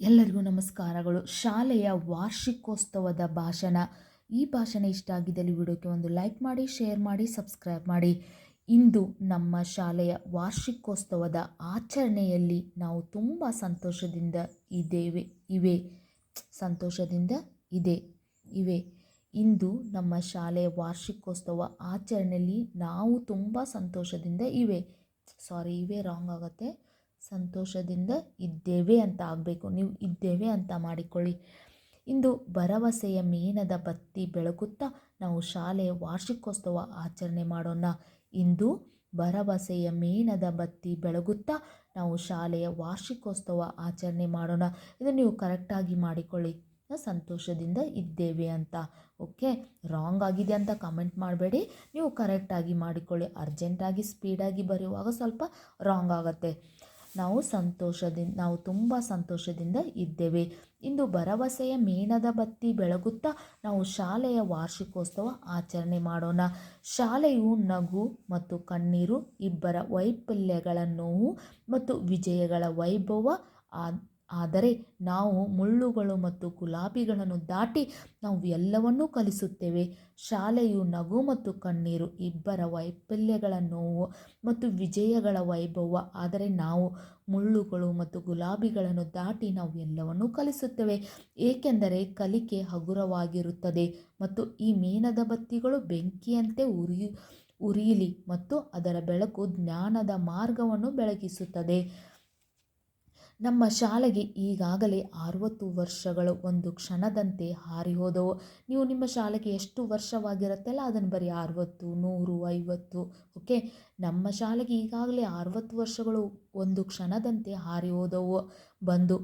ಎಲ್ಲರಿಗೂ ನಮಸ್ಕಾರಗಳು. ಶಾಲೆಯ ವಾರ್ಷಿಕೋತ್ಸವದ ಭಾಷಣ. ಈ ಭಾಷಣ ಇಷ್ಟ ಆಗಿದ್ದಲ್ಲಿ ವಿಡಿಯೋಕ್ಕೆ ಒಂದು ಲೈಕ್ ಮಾಡಿ, ಶೇರ್ ಮಾಡಿ, ಸಬ್ಸ್ಕ್ರೈಬ್ ಮಾಡಿ. ಇಂದು ನಮ್ಮ ಶಾಲೆಯ ವಾರ್ಷಿಕೋತ್ಸವದ ಆಚರಣೆಯಲ್ಲಿ ನಾವು ತುಂಬ ಸಂತೋಷದಿಂದ ಇದ್ದೇವೆ. ಇವೆ. ಸಂತೋಷದಿಂದ ಇದೆ. ಇವೆ. ಇಂದು ನಮ್ಮ ಶಾಲೆಯ ವಾರ್ಷಿಕೋತ್ಸವ ಆಚರಣೆಯಲ್ಲಿ ನಾವು ತುಂಬ ಸಂತೋಷದಿಂದ ಇವೆ. ಸಾರಿ, ಇವೆ, ರಾಂಗ್ ಆಗುತ್ತೆ. ಸಂತೋಷದಿಂದ ಇದ್ದೇವೆ ಅಂತ ಆಗಬೇಕು. ನೀವು ಇದ್ದೇವೆ ಅಂತ ಮಾಡಿಕೊಳ್ಳಿ. ಇಂದು ಭರವಸೆಯ ಮೇಣದ ಬತ್ತಿ ಬೆಳಗುತ್ತಾ ನಾವು ಶಾಲೆಯ ವಾರ್ಷಿಕೋತ್ಸವ ಆಚರಣೆ ಮಾಡೋಣ. ಇಂದು ಭರವಸೆಯ ಮೇಣದ ಬತ್ತಿ ಬೆಳಗುತ್ತಾ ನಾವು ಶಾಲೆಯ ವಾರ್ಷಿಕೋತ್ಸವ ಆಚರಣೆ ಮಾಡೋಣ. ಇದು ನೀವು ಕರೆಕ್ಟಾಗಿ ಮಾಡಿಕೊಳ್ಳಿ. ಸಂತೋಷದಿಂದ ಇದ್ದೇವೆ ಅಂತ. ಓಕೆ? ರಾಂಗ್ ಆಗಿದೆ ಅಂತ ಕಮೆಂಟ್ ಮಾಡಬೇಡಿ. ನೀವು ಕರೆಕ್ಟಾಗಿ ಮಾಡಿಕೊಳ್ಳಿ. ಅರ್ಜೆಂಟಾಗಿ ಸ್ಪೀಡಾಗಿ ಬರೆಯುವಾಗ ಸ್ವಲ್ಪ ರಾಂಗ್ ಆಗುತ್ತೆ. ನಾವು ಸಂತೋಷದಿಂದ ನಾವು ತುಂಬ ಸಂತೋಷದಿಂದ ಇದ್ದೇವೆ. ಇಂದು ಭರವಸೆಯ ಮೇಣದ ಬತ್ತಿ ಬೆಳಗುತ್ತಾ ನಾವು ಶಾಲೆಯ ವಾರ್ಷಿಕೋತ್ಸವ ಆಚರಣೆ ಮಾಡೋಣ. ಶಾಲೆಯು ನಗು ಮತ್ತು ಕಣ್ಣೀರು, ಇಬ್ಬರ ವೈಫಲ್ಯಗಳ ನೋವು ಮತ್ತು ವಿಜಯಗಳ ವೈಭವ ಆದರೆ ನಾವು ಮುಳ್ಳುಗಳು ಮತ್ತು ಗುಲಾಬಿಗಳನ್ನು ದಾಟಿ ನಾವು ಎಲ್ಲವನ್ನೂ ಕಲಿಸುತ್ತೇವೆ. ಶಾಲೆಯು ನಗು ಮತ್ತು ಕಣ್ಣೀರು, ಇಬ್ಬರ ವೈಫಲ್ಯಗಳ ನೋವು ಮತ್ತು ವಿಜಯಗಳ ವೈಭವ. ಆದರೆ ನಾವು ಮುಳ್ಳುಗಳು ಮತ್ತು ಗುಲಾಬಿಗಳನ್ನು ದಾಟಿ ನಾವು ಎಲ್ಲವನ್ನೂ ಕಲಿಸುತ್ತೇವೆ. ಏಕೆಂದರೆ ಕಲಿಕೆ ಹಗುರವಾಗಿರುತ್ತದೆ ಮತ್ತು ಈ ಮೇಣದ ಬತ್ತಿಗಳು ಬೆಂಕಿಯಂತೆ ಉರಿ ಉರಿಯಲಿ ಮತ್ತು ಅದರ ಬೆಳಕು ಜ್ಞಾನದ ಮಾರ್ಗವನ್ನು ಬೆಳಗಿಸುತ್ತದೆ. ನಮ್ಮ ಶಾಲೆಗೆ ಈಗಾಗಲೇ ಅರುವತ್ತು ವರ್ಷಗಳು ಒಂದು ಕ್ಷಣದಂತೆ ಹಾರಿ ಹೋದವು ನೀವು ನಿಮ್ಮ ಶಾಲೆಗೆ ಎಷ್ಟು ವರ್ಷವಾಗಿರುತ್ತಲ್ಲ? ಅದನ್ನು ಬರೀ ಅರುವತ್ತು, ನೂರು, ಐವತ್ತು, ಓಕೆ? ನಮ್ಮ ಶಾಲೆಗೆ ಈಗಾಗಲೇ ಅರುವತ್ತು ವರ್ಷಗಳು ಒಂದು ಕ್ಷಣದಂತೆ ಹಾರಿ ಹೋದವು ಬಂದು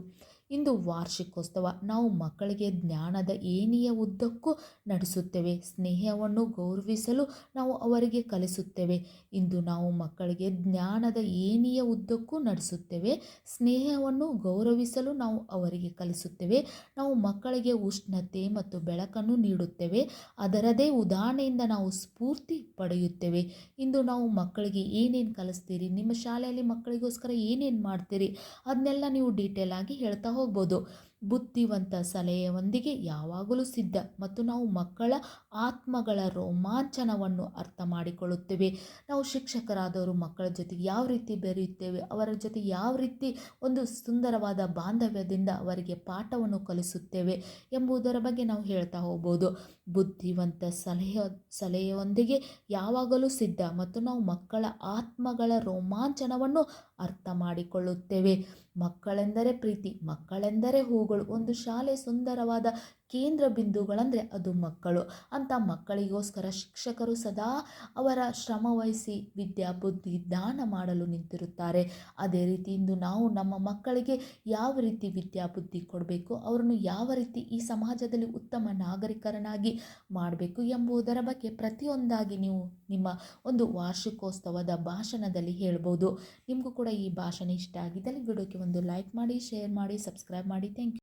ಇಂದು ವಾರ್ಷಿಕೋತ್ಸವ. ನಾವು ಮಕ್ಕಳಿಗೆ ಜ್ಞಾನದ ಏಣಿಯ ಉದ್ದಕ್ಕೂ ನಡೆಸುತ್ತೇವೆ. ಸ್ನೇಹವನ್ನು ಗೌರವಿಸಲು ನಾವು ಅವರಿಗೆ ಕಲಿಸುತ್ತೇವೆ. ಇಂದು ನಾವು ಮಕ್ಕಳಿಗೆ ಜ್ಞಾನದ ಏಣಿಯ ಉದ್ದಕ್ಕೂ ನಡೆಸುತ್ತೇವೆ. ಸ್ನೇಹವನ್ನು ಗೌರವಿಸಲು ನಾವು ಅವರಿಗೆ ಕಲಿಸುತ್ತೇವೆ. ನಾವು ಮಕ್ಕಳಿಗೆ ಉಷ್ಣತೆ ಮತ್ತು ಬೆಳಕನ್ನು ನೀಡುತ್ತೇವೆ. ಅದರದೇ ಉದಾಹರಣೆಯಿಂದ ನಾವು ಸ್ಫೂರ್ತಿ ಪಡೆಯುತ್ತೇವೆ. ಇಂದು ನಾವು ಮಕ್ಕಳಿಗೆ ಏನೇನು ಕಲಿಸ್ತೀರಿ? ನಿಮ್ಮ ಶಾಲೆಯಲ್ಲಿ ಮಕ್ಕಳಿಗೋಸ್ಕರ ಏನೇನು ಮಾಡ್ತೀರಿ? ಅದನ್ನೆಲ್ಲ ನೀವು ಡೀಟೇಲ್ ಆಗಿ ಹೇಳ್ತಾ ಹೋಗ್ಬೋದು. ಬುದ್ಧಿವಂತ ಸಲಹೆಯೊಂದಿಗೆ ಯಾವಾಗಲೂ ಸಿದ್ಧ ಮತ್ತು ನಾವು ಮಕ್ಕಳ ಆತ್ಮಗಳ ರೋಮಾಂಚನವನ್ನು ಅರ್ಥ ಮಾಡಿಕೊಳ್ಳುತ್ತೇವೆ. ನಾವು ಶಿಕ್ಷಕರಾದವರು ಮಕ್ಕಳ ಜೊತೆಗೆ ಯಾವ ರೀತಿ ಬೆರೆಯುತ್ತೇವೆ, ಅವರ ಜೊತೆ ಯಾವ ರೀತಿ ಒಂದು ಸುಂದರವಾದ ಬಾಂಧವ್ಯದಿಂದ ಅವರಿಗೆ ಪಾಠವನ್ನು ಕಲಿಸುತ್ತೇವೆ ಎಂಬುದರ ಬಗ್ಗೆ ನಾವು ಹೇಳ್ತಾ ಹೋಗ್ಬೋದು. ಬುದ್ಧಿವಂತ ಸಲಹೆ, ಸಲಹೆಯೊಂದಿಗೆ ಯಾವಾಗಲೂ ಸಿದ್ಧ ಮತ್ತು ನಾವು ಮಕ್ಕಳ ಆತ್ಮಗಳ ರೋಮಾಂಚನವನ್ನು ಅರ್ಥ ಮಾಡಿಕೊಳ್ಳುತ್ತೇವೆ. ಮಕ್ಕಳೆಂದರೆ ಪ್ರೀತಿ, ಮಕ್ಕಳೆಂದರೆ ಹೂಗಳು. ಒಂದು ಶಾಲೆ ಸುಂದರವಾದ ಕೇಂದ್ರ ಬಿಂದುಗಳಂದರೆ ಅದು ಮಕ್ಕಳು. ಅಂತ ಮಕ್ಕಳಿಗೋಸ್ಕರ ಶಿಕ್ಷಕರು ಸದಾ ಅವರ ಶ್ರಮ ವಹಿಸಿ ವಿದ್ಯಾ, ಬುದ್ಧಿ, ದಾನ ಮಾಡಲು ನಿಂತಿರುತ್ತಾರೆ. ಅದೇ ರೀತಿ ಇಂದು ನಾವು ನಮ್ಮ ಮಕ್ಕಳಿಗೆ ಯಾವ ರೀತಿ ವಿದ್ಯಾ, ಬುದ್ಧಿ ಕೊಡಬೇಕು, ಅವರನ್ನು ಯಾವ ರೀತಿ ಈ ಸಮಾಜದಲ್ಲಿ ಉತ್ತಮ ನಾಗರಿಕರನ್ನಾಗಿ ಮಾಡಬೇಕು ಎಂಬುದರ ಬಗ್ಗೆ ಪ್ರತಿಯೊಂದಾಗಿ ನೀವು ನಿಮ್ಮ ಒಂದು ವಾರ್ಷಿಕೋತ್ಸವದ ಭಾಷಣದಲ್ಲಿ ಹೇಳ್ಬೋದು. ನಿಮಗೂ ಕೂಡ ಈ ಭಾಷಣ ಇಷ್ಟ ಆಗಿದ್ದಲ್ಲಿ ವಿಡಿಯೋಕ್ಕೆ ಒಂದು ಲೈಕ್ ಮಾಡಿ ಶೇರ್ ಮಾಡಿ ಸಬ್ಸ್ಕ್ರೈಬ್ ಮಾಡಿ. Thank you